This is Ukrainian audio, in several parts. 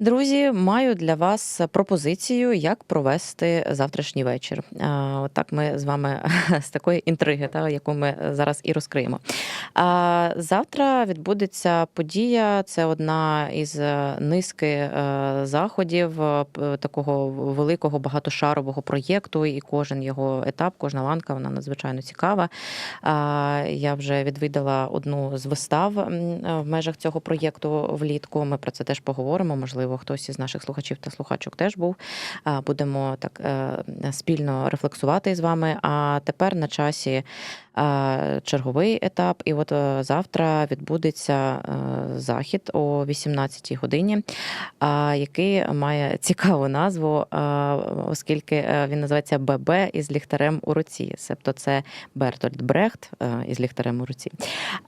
Друзі, маю для вас пропозицію, як провести завтрашній вечір. А, Отак ми з вами з такої інтриги, та, яку ми зараз і розкриємо. Завтра відбудеться подія. Це одна із е, низки е, заходів е, такого великого багатошарового проєкту, і кожен його етап, кожна ланка, вона надзвичайно цікава. Я вже відвідала одну з вистав в межах цього проєкту влітку. Ми про це теж поговоримо. Можливо, хтось із наших слухачів та слухачок теж був. Будемо так е, спільно рефлексувати з вами. А тепер на часі черговий етап. І от е, завтра відбудеться е, захід о 18-й годині, який має цікаву назву, е, оскільки е, він називається ББ із ліхтарем у руці. Себто це Бертольд Брехт е, із ліхтарем у руці.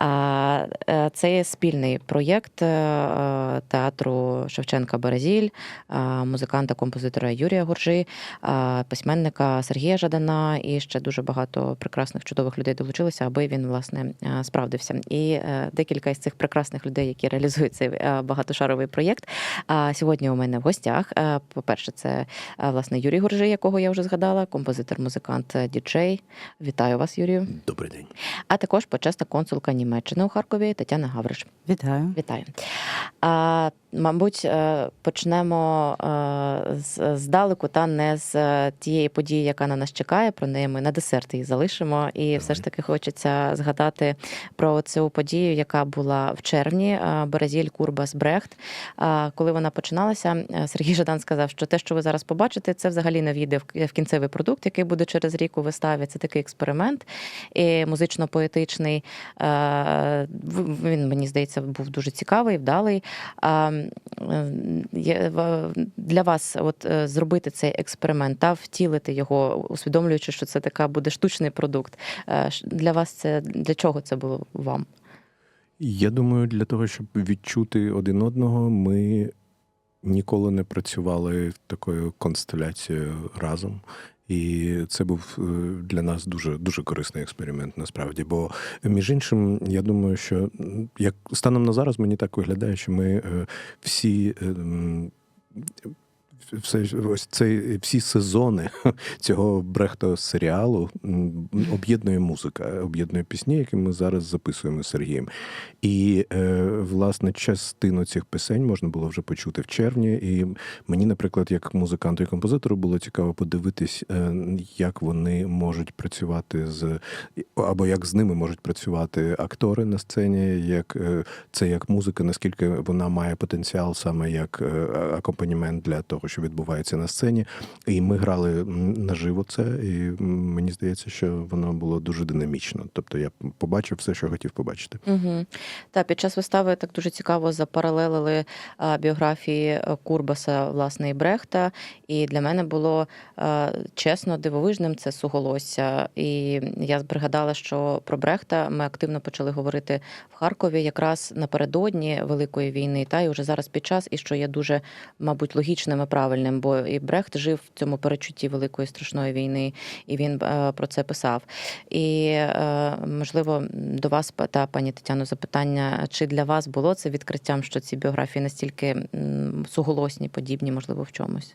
Е, Це спільний проєкт е, е, театру Шевченка Березіль, е, музиканта-композитора Юрія Гуржи, е, письменника Сергія Жадана і ще дуже багато прекрасних чудових людей долучилися, аби він власне е, справдився. І е, декілька із цих прекрасних людей, які реалізують цей е, багатошаровий проєкт. А сьогодні у мене в гостях. По-перше, це власне Юрій Гуржи, якого я вже згадала, композитор, музикант, діджей. Вітаю вас, Юрію. Добрий день. А також почесна консулка Німеччини у Харкові Тетяна Гавриш. Вітаю. Вітаю. Мабуть, е, почнемо е, здалеку, та не з е, тієї події, яка на нас чекає. Про неї ми на десерт її залишимо. І все ж таки хочеться згадати про цю подію, яка була в червні. Березіль Курбас Брехт. Коли вона починалася, Сергій Жадан сказав, що те, що ви зараз побачите, це взагалі не війде в кінцевий продукт, який буде через рік у виставі. Це такий експеримент і музично-поетичний. Він, мені здається, був дуже цікавий, вдалий. Е, в- Для вас от е, зробити цей експеримент та втілити його, усвідомлюючи, що це така буде штучний продукт. Е, Для вас це для чого це було вам? Я думаю, для того, щоб відчути один одного, ми ніколи не працювали такою констеляцією разом. І це був е, для нас дуже дуже корисний експеримент, насправді. Бо між іншим, я думаю, що як станом на зараз мені так виглядає, що ми е, всі. Все ось цей всі сезони цього брехто серіалу об'єднує музика, об'єднує пісні, які ми зараз записуємо з Сергієм. І е, власне частину цих пісень можна було вже почути в червні. І мені, наприклад, як музиканту і композитору, було цікаво подивитись, е, як вони можуть працювати з або як з ними можуть працювати актори на сцені, як е, це як музика, наскільки вона має потенціал саме як акомпанімент для того, що відбувається на сцені. І ми грали наживо це, і мені здається, що воно було дуже динамічно. Тобто я побачив все, що хотів побачити. Угу. Та під час вистави так дуже цікаво запаралелили біографії е, Курбаса, власне, і Брехта. І для мене було чесно дивовижним це суголосся. І я пригадала, що про Брехта ми активно почали говорити в Харкові якраз напередодні Великої війни, та і вже зараз під час, і що є дуже, мабуть, логічним правильним, бо і Брехт жив в цьому перечутті великої страшної війни, і він е, про це писав. І е, можливо до вас та пані Тетяно запитання, чи для вас було це відкриттям, що ці біографії настільки суголосні, подібні, можливо, в чомусь?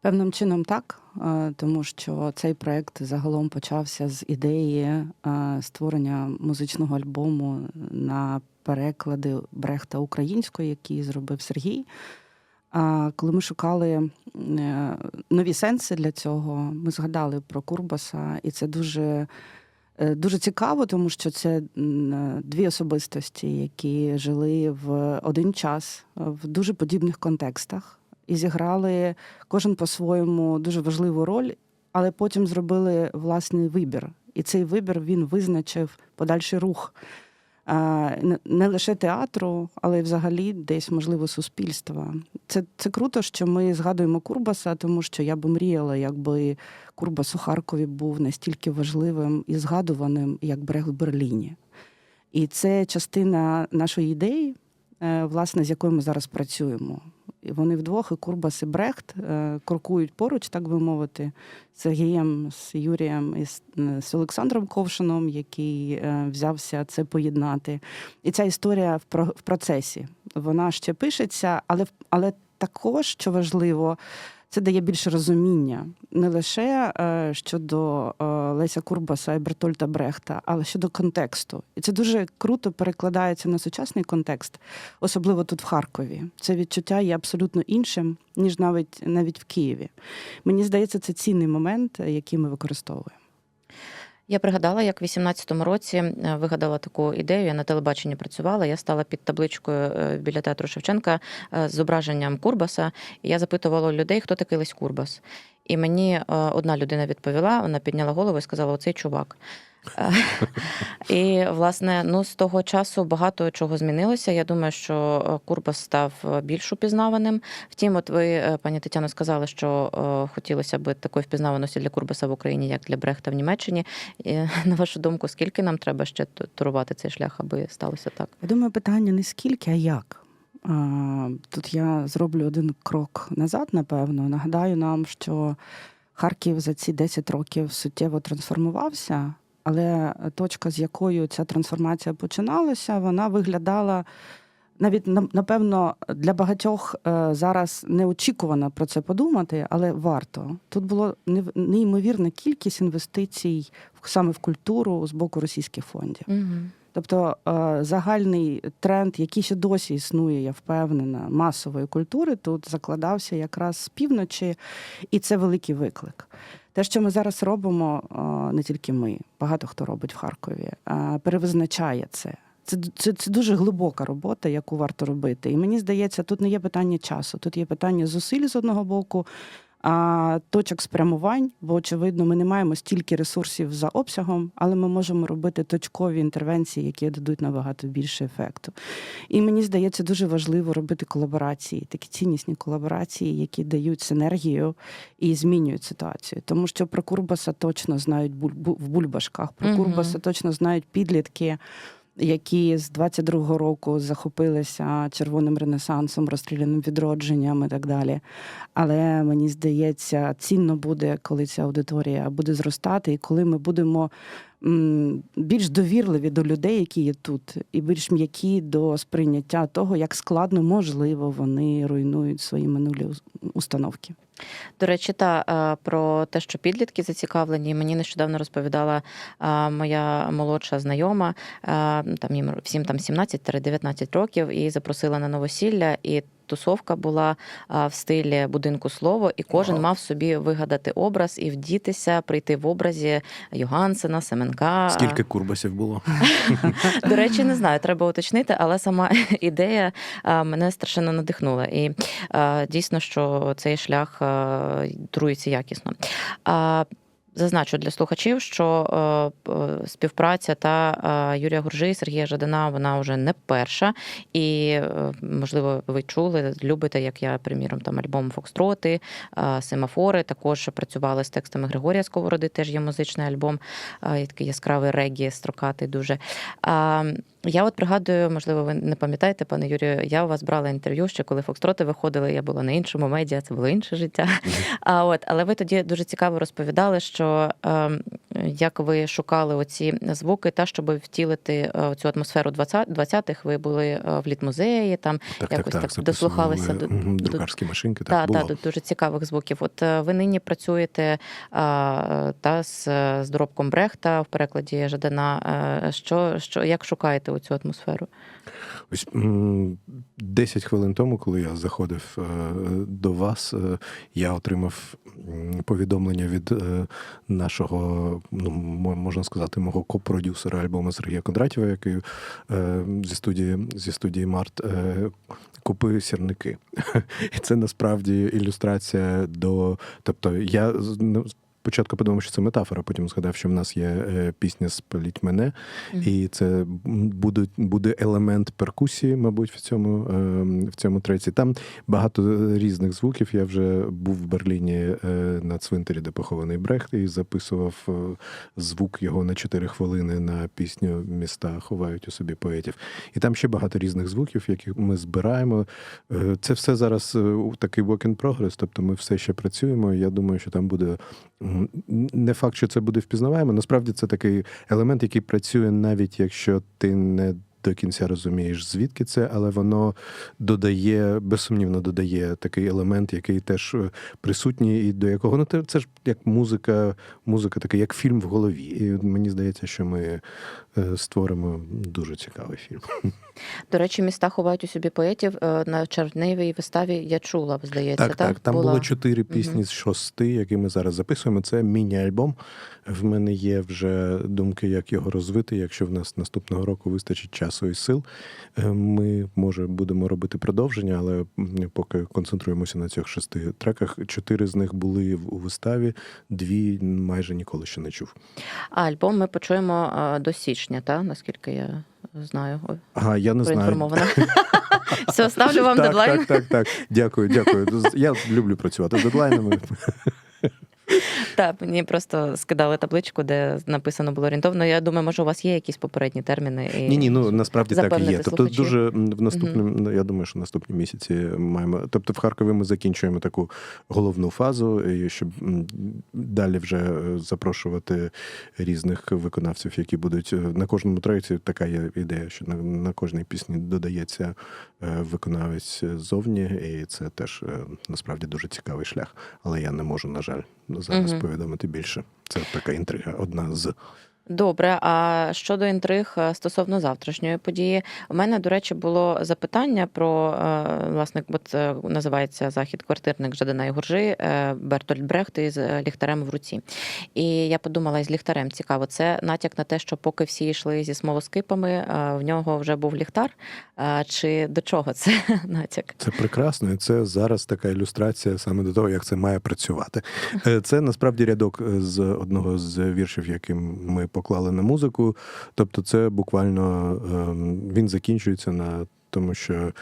Певним чином так, е, тому що цей проект загалом почався з ідеї створення музичного альбому на переклади Брехта українською, який зробив Сергій. Коли ми шукали е, нові сенси для цього, ми згадали про Курбаса, і це дуже, е, дуже цікаво, тому що це дві особистості, які жили в один час в дуже подібних контекстах і зіграли кожен по-своєму дуже важливу роль, але потім зробили власний вибір. І цей вибір він визначив подальший рух не- лише театру, але й взагалі десь, можливо, суспільства. Це, це круто, що ми згадуємо Курбаса, тому що я би мріяла, якби Курбас у Харкові був настільки важливим і згадуваним, як Брех в Берліні. І це частина нашої ідеї, е, власне, з якою ми зараз працюємо. Вони вдвох, і Курбас, і Брехт, е, крокують поруч, так би мовити, з Сергієм, з Юрієм і з, Олександром Ковшином, який е, взявся це поєднати. І ця історія в, про, в процесі. Вона ще пишеться, але, але також, що важливо, це дає більше розуміння не лише е, щодо е, Леся Курбаса і Бертольта Брехта, але щодо контексту. І це дуже круто перекладається на сучасний контекст, особливо тут в Харкові. Це відчуття є абсолютно іншим, ніж навіть навіть в Києві. Мені здається, це цінний момент, який ми використовуємо. Я пригадала, як в 18-му році е, вигадала таку ідею. Я на телебаченні працювала. Я стала під табличкою е, біля театру Шевченка е, з зображенням Курбаса. Я запитувала людей, хто такий Лесь Курбас. І мені е, одна людина відповіла, вона підняла голову і сказала: оцей чувак. Е, І, власне, ну з того часу багато чого змінилося. Я думаю, що е, Курбас став більш упізнаваним. Втім, от ви, пані Тетяно, сказали, що хотілося б такої впізнаваності для Курбаса в Україні, як для Брехта в Німеччині. І, на вашу думку, скільки нам треба ще турувати цей шлях, аби сталося так? Я думаю, питання не скільки, а як. Тут я зроблю один крок назад, напевно. Нагадаю нам, що Харків за ці 10 років суттєво трансформувався, але точка, з якою ця трансформація починалася, вона виглядала. Навіть на- напевно для багатьох е, зараз неочікувано про це подумати, але варто. Тут було неймовірна кількість інвестицій саме в культуру з боку російських фондів. Угу. Тобто е, загальний тренд, який ще досі існує, я впевнена, масової культури тут закладався якраз з півночі, і це великий виклик. Те, що ми зараз робимо, е, не тільки ми, багато хто робить в Харкові, е, перевизначає це. Це, це, це дуже глибока робота, яку варто робити. І мені здається, тут не є питання часу, тут є питання зусиль з одного боку, а точок спрямувань, бо очевидно, ми не маємо стільки ресурсів за обсягом, але ми можемо робити точкові інтервенції, які дадуть набагато більше ефекту. І мені здається, дуже важливо робити колаборації, такі ціннісні колаборації, які дають синергію і змінюють ситуацію. Тому що про Курбаса точно знають в бульбашках, про Мгм. Курбаса точно знають підлітки. Які з 22-го року захопилися червоним ренесансом, розстріляним відродженням і так далі. Але мені здається, цінно буде, коли ця аудиторія буде зростати, і коли ми будемо більш довірливі до людей, які є тут, і більш м'які до сприйняття того, як складно можливо вони руйнують свої минулі установки. До речі, та е, про те, що підлітки зацікавлені, мені нещодавно розповідала е, моя молодша знайома, е, там їм всім там 17-19 років, і запросила на новосілля. І тусовка була в стилі будинку слово, і кожен Ага. мав собі вигадати образ і вдітися, прийти в образі Йогансена, Семенка. Скільки курбасів було? До речі, не знаю, треба уточнити, але сама ідея мене страшенно надихнула. І дійсно, що цей шлях трується якісно. Зазначу для слухачів, що е, е, співпраця та е, Юрія Гуржи і Сергія Жадана вона вже не перша. І, можливо, ви чули, любите, як я, приміром, там альбом Фокстроти, Семафори. Також працювали з текстами Григорія Сковороди, теж є музичний альбом, такий яскравий регі, строкатий дуже. Я от пригадую, можливо, ви не пам'ятаєте, пане Юрію, я у вас брала інтерв'ю ще коли Фокстроти виходили. Я була на іншому медіа, це було інше життя. А от, але ви тоді дуже цікаво розповідали, що е, як ви шукали оці звуки, та щоб втілити е, цю атмосферу 20 20-х, ви були е, в літмузеї, там Так, Якось так, так так. дослухалися до- мгм, друкарські машинки. Так, та, було. до дуже цікавих звуків. От е, ви нині працюєте та з, з доробком Брехта в перекладі Жадана. Е, Що, що як шукаєте у цю атмосферу? Ось м, 10 хвилин тому, коли я заходив е, до вас, е, я отримав повідомлення від е, нашого, ну можна сказати, мого копродюсера альбому Сергія Кондратєва, який е, зі студії зі студії Март е, купив сірники. І це насправді ілюстрація до. Тобто, я ну, Спочатку подумав, що це метафора, потім згадав, що в нас є е, пісня Спаліть мене, і це буде, буде елемент перкусії, мабуть, в цьому, е, в цьому треці. Там багато різних звуків. Я вже був в Берліні е, на цвинтарі, де похований Брехт, і записував е, звук його на 4 хвилини на пісню Міста ховають у собі поетів. І там ще багато різних звуків, які ми збираємо. Е, Це все зараз е, такий work in progress, тобто ми все ще працюємо. Я думаю, що там буде не факт, що це буде впізнаваємо. Насправді це такий елемент, який працює навіть якщо ти не до кінця розумієш, звідки це, але воно додає, безсумнівно додає такий елемент, який теж е, присутній, і до якого ну, це ж як музика, музика такий, як фільм в голові. І мені здається, що ми е, створимо дуже цікавий фільм. До речі, міста ховають у собі поетів. Е, На червневій виставі я чула, здається, Так, так. Там була? було чотири пісні Мгм. з шости, які ми зараз записуємо. Це міні-альбом. В мене є вже думки, як його розвити. Якщо в нас наступного року вистачить часу і сил, Е, ми може будемо робити продовження, але поки концентруємося на цих шести треках. Чотири з них були у виставі, дві майже ніколи ще не чув. А альбом ми почуємо е, до січня, та наскільки я знаю. Ага, я не знаю. Все, ставлю вам дедлайн. Так, так, так. Дякую, дякую. Я люблю працювати з дедлайнами. Так, мені просто скидали табличку, де написано було орієнтовно. Я думаю, може, у вас є якісь попередні терміни. І... Ні, ні, ну насправді так і є. Тобто, дуже в наступному, ну, я думаю, що наступні місяці маємо. Тобто, в Харкові ми закінчуємо таку головну фазу, щоб далі вже е, запрошувати різних виконавців, які будуть е, на кожному треці. Така є ідея, що на, на кожній пісні додається е, виконавець ззовні, і це теж насправді дуже цікавий шлях. Але я не можу, на жаль, зараз угу. повідомити більше. Це така інтрига, одна з. Добре, а щодо інтриг е, стосовно завтрашньої події, у мене, до речі, було запитання про е, власне, от е, називається захід квартирник Жадана і Гуржи е, Бертольд Брехт із ліхтарем в руці. І я подумала, із ліхтарем цікаво, це натяк на те, що поки всі йшли зі смолоскипами, в нього вже був ліхтар. Чи до чого це натяк? Це прекрасно, і це зараз така ілюстрація саме до того, як це має працювати. Це насправді рядок з одного з віршів, яким ми поклали на музику. Тобто, це буквально ем, він закінчується на тому, що.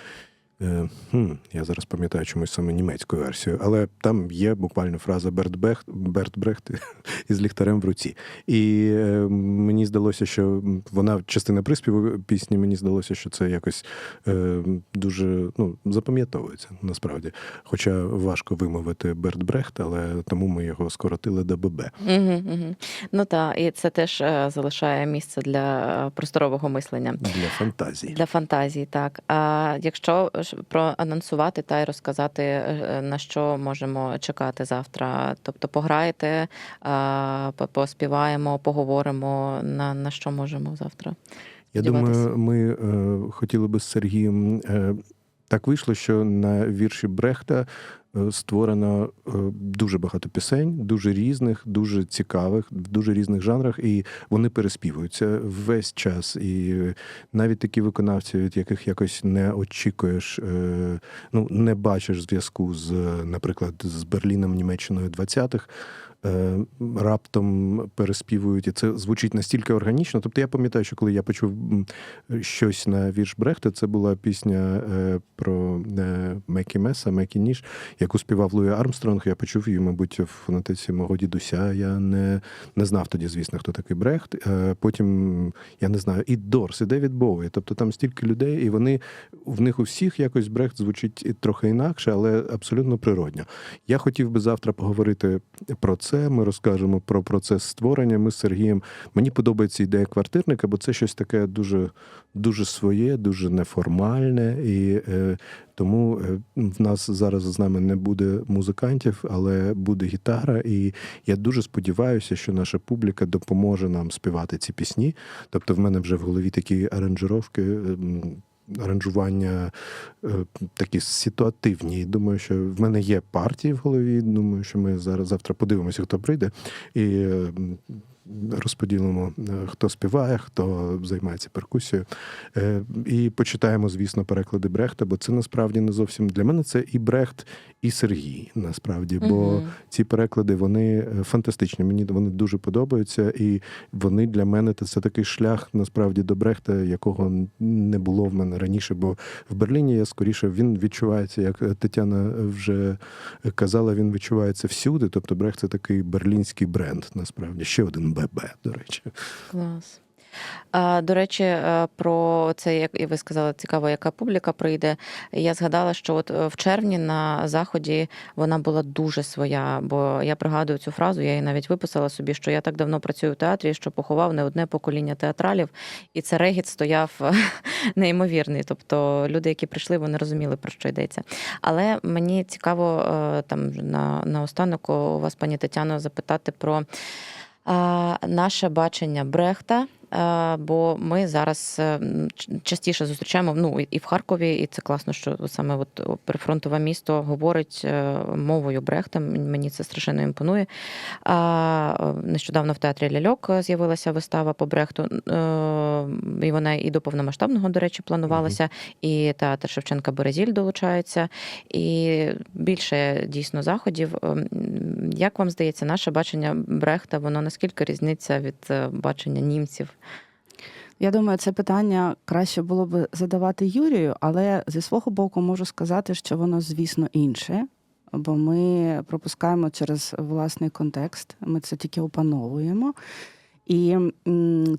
Е, хм, Я зараз пам'ятаю чомусь саме німецьку версію, але там є буквально фраза Берт Бехт, Берт Брехт із ліхтарем в руці. І е, мені здалося, що вона частина приспіву пісні, мені здалося, що це якось е, дуже ну, запам'ятовується насправді. Хоча важко вимовити Берт Брехт, але тому ми його скоротили до ББ. Угу, угу. Ну так, і це теж е, залишає місце для е, просторового мислення. Для фантазії. Для фантазії, так. А якщо проанонсувати та й розказати, е, на що можемо чекати завтра, тобто пограєте, поспіваємо, поговоримо, на, на що можемо завтра? Я думаю, ми е, хотіли би з Сергієм. Е, так вийшло, що на вірші Брехта е, створено е, дуже багато пісень, дуже різних, дуже цікавих, в дуже різних жанрах, і вони переспівуються весь час. І навіть такі виконавці, від яких якось не очікуєш, е, ну не бачиш зв'язку з, наприклад, з Берліном, Німеччиною 20-х, е, раптом переспівують, і це звучить настільки органічно. Тобто я пам'ятаю, що коли я почув щось на вірш Брехта, це була пісня е, про е, Мекі Меса, Мекі Ніж, яку співав Луї Армстронг. Я почув її, мабуть, в фонотеці мого дідуся. Я не, не знав тоді, звісно, хто такий Брехт. Е, Потім я не знаю, і Дорс, і Девід Боуї. Тобто там стільки людей, і вони в них у всіх якось Брехт звучить трохи інакше, але абсолютно природньо. Я хотів би завтра поговорити про це. Ми розкажемо про процес створення. Ми з Сергієм. Мені подобається ідея квартирника, бо це щось таке дуже, дуже своє, дуже неформальне. І е, тому е, в нас зараз з нами не буде музикантів, але буде гітара. І я дуже сподіваюся, що наша публіка допоможе нам співати ці пісні. Тобто, в мене вже в голові такі аранжировки. Аранжування е, такі ситуативні. Думаю, що в мене є партії в голові. Думаю, що ми зараз завтра подивимося, хто прийде, і розподілимо, е, хто співає, хто займається перкусією. Е, І почитаємо, звісно, переклади Брехта, бо це насправді не зовсім для мене це і Брехт, і Сергій, насправді. Бо Мгм. ці переклади вони е, фантастичні. Мені вони дуже подобаються, і вони для мене це такий шлях насправді до Брехта, якого не було в мене раніше. Бо в Берліні я скоріше він відчувається, як Тетяна вже казала, він відчувається всюди. Тобто Брехт це такий берлінський бренд, насправді ще один ББ, до речі. Клас. До речі, е, про це, як і ви сказали, цікаво, яка публіка прийде. Я згадала, що от е, в червні на заході вона була дуже своя, бо я пригадую цю фразу, я її навіть виписала собі, що я так давно працюю в театрі, що поховав не одне покоління театралів, і це регіт стояв неймовірний. Тобто люди, які прийшли, вони розуміли, про що йдеться. Але мені цікаво е, там на, на останок у вас, пані Тетяно, запитати про наше бачення Брехта. А, Бо ми зараз е, частіше зустрічаємо ну і в Харкові, і це класно, що саме от прифронтове місто говорить е, мовою Брехта. Мені це страшенно імпонує. Е, нещодавно в театрі Ляльок з'явилася вистава по Брехту. е, І вона і до повномасштабного, до речі, планувалася. І театр Шевченка Березіль долучається. І більше дійсно заходів. Ем, Як вам здається, наше бачення Брехта, воно наскільки різниця від е, бачення німців? Я думаю, це питання краще було б задавати Юрію, але зі свого боку можу сказати, що воно, звісно, інше, бо ми пропускаємо через власний контекст, ми це тільки опановуємо. І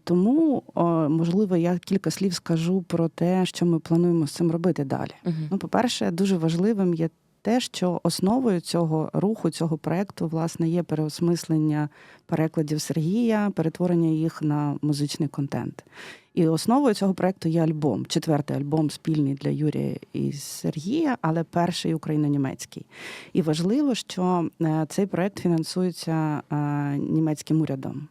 тому, можливо, я кілька слів скажу про те, що ми плануємо з цим робити далі. Ну, по-перше, дуже важливим є те, що основою цього руху, цього проекту, власне, є переосмислення перекладів Сергія, перетворення їх на музичний контент. І основою цього проекту є альбом, четвертий альбом спільний для Юрія і Сергія, але перший україно-німецький. І важливо, що е, цей проект фінансується е, німецьким урядом.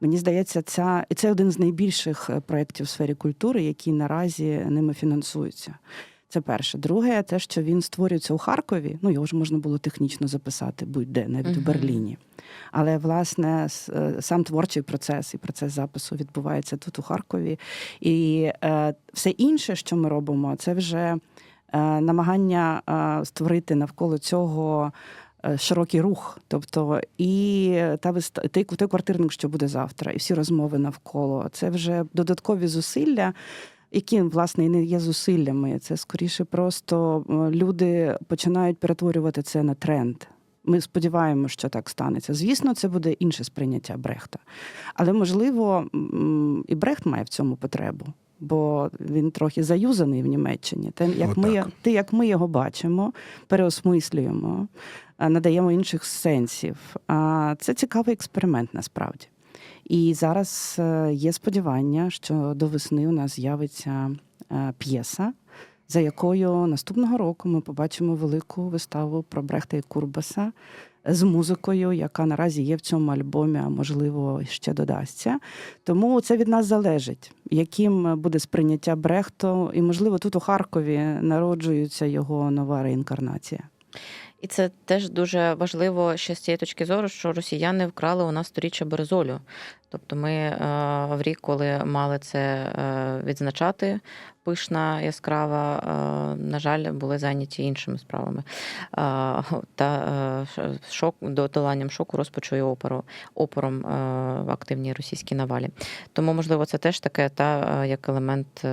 Мені здається, ця і це один з найбільших е, проєктів в сфері культури, які наразі ними фінансуються. Це перше. Друге, те, що він створюється у Харкові. Ну його ж можна було технічно записати будь-де, навіть Мгм. в Берліні. Але власне е, сам творчий процес і процес запису відбувається тут у Харкові. І е, все інше, що ми робимо, це вже е, намагання е, створити навколо цього. е, Широкий рух, тобто і та виста- той, той квартирник, що буде завтра, і всі розмови навколо це вже додаткові зусилля, які власне і не є зусиллями. Це скоріше просто е, люди починають перетворювати це на тренд. Ми сподіваємося, що так станеться. Звісно, це буде інше сприйняття Брехта. Але можливо, і Брехт має в цьому потребу, бо він трохи заюзаний в Німеччині. Те, як ми, Отак. те, як ми його бачимо, переосмислюємо, надаємо інших сенсів. А це цікавий експеримент насправді. І зараз е, є сподівання, що до весни у нас з'явиться е, п'єса, за якою наступного року ми побачимо велику виставу про Брехта і Курбаса з музикою, яка наразі є в цьому альбомі, а можливо ще додасться. Тому це від нас залежить, яким буде сприйняття Брехту, і можливо тут у Харкові народжується його нова реінкарнація. І це теж дуже важливо ще з цієї точки зору, що росіяни вкрали у нас сторіччя Березолю. Тобто ми е, в рік, коли мали це е, відзначати, пишна, яскрава, е, на жаль, були зайняті іншими справами. Та шок, доланням шоку розпочує опору, опором в активній російській навалі. Тому, можливо, це теж таке, та, як елемент.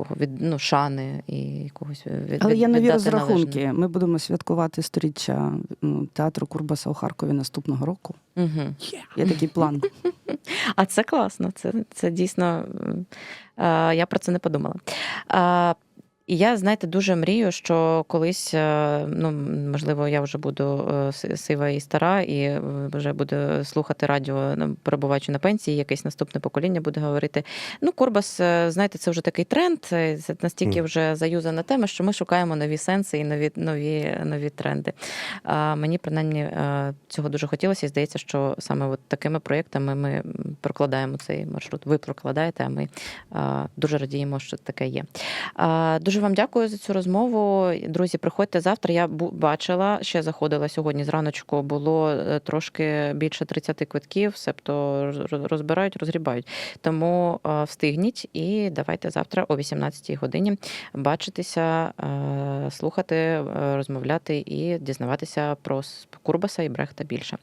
Е, Такого від ну, шани і якогось від, Але є нові розрахунки. належне. Ми будемо святкувати сторіччя ну, театру Курбаса у Харкові наступного року. Угу. Є такий план. А це класно. Це, це дійсно е, я про це не подумала. Е, І я, знаєте, дуже мрію, що колись, е, ну можливо, я вже буду е, сива і стара, і е, вже буду слухати радіо, ну, перебуваючи на пенсії, якесь наступне покоління буде говорити: ну, Курбас, е, знаєте, це вже такий тренд, це настільки вже заюзана тема, що ми шукаємо нові сенси і нові, нові, нові тренди. А мені принаймні цього дуже хотілося, і здається, що саме от такими проєктами ми прокладаємо цей маршрут. Ви прокладаєте, а ми дуже радіємо, що таке є. Е, Дуже вам дякую за цю розмову. Друзі, приходьте завтра. Я бачила, ще заходила сьогодні зраночку. Було е, трошки більше 30 квитків, себто розбирають, розгрібають. Тому е, встигніть і давайте завтра о 18-й годині бачитися, е, слухати, розмовляти і дізнаватися про Курбаса і Брехта більше.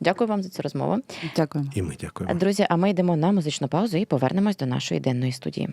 Дякую вам за цю розмову. Дякую. І ми дякуємо. Друзі, а ми йдемо на музичну паузу і повернемось до нашої денної студії.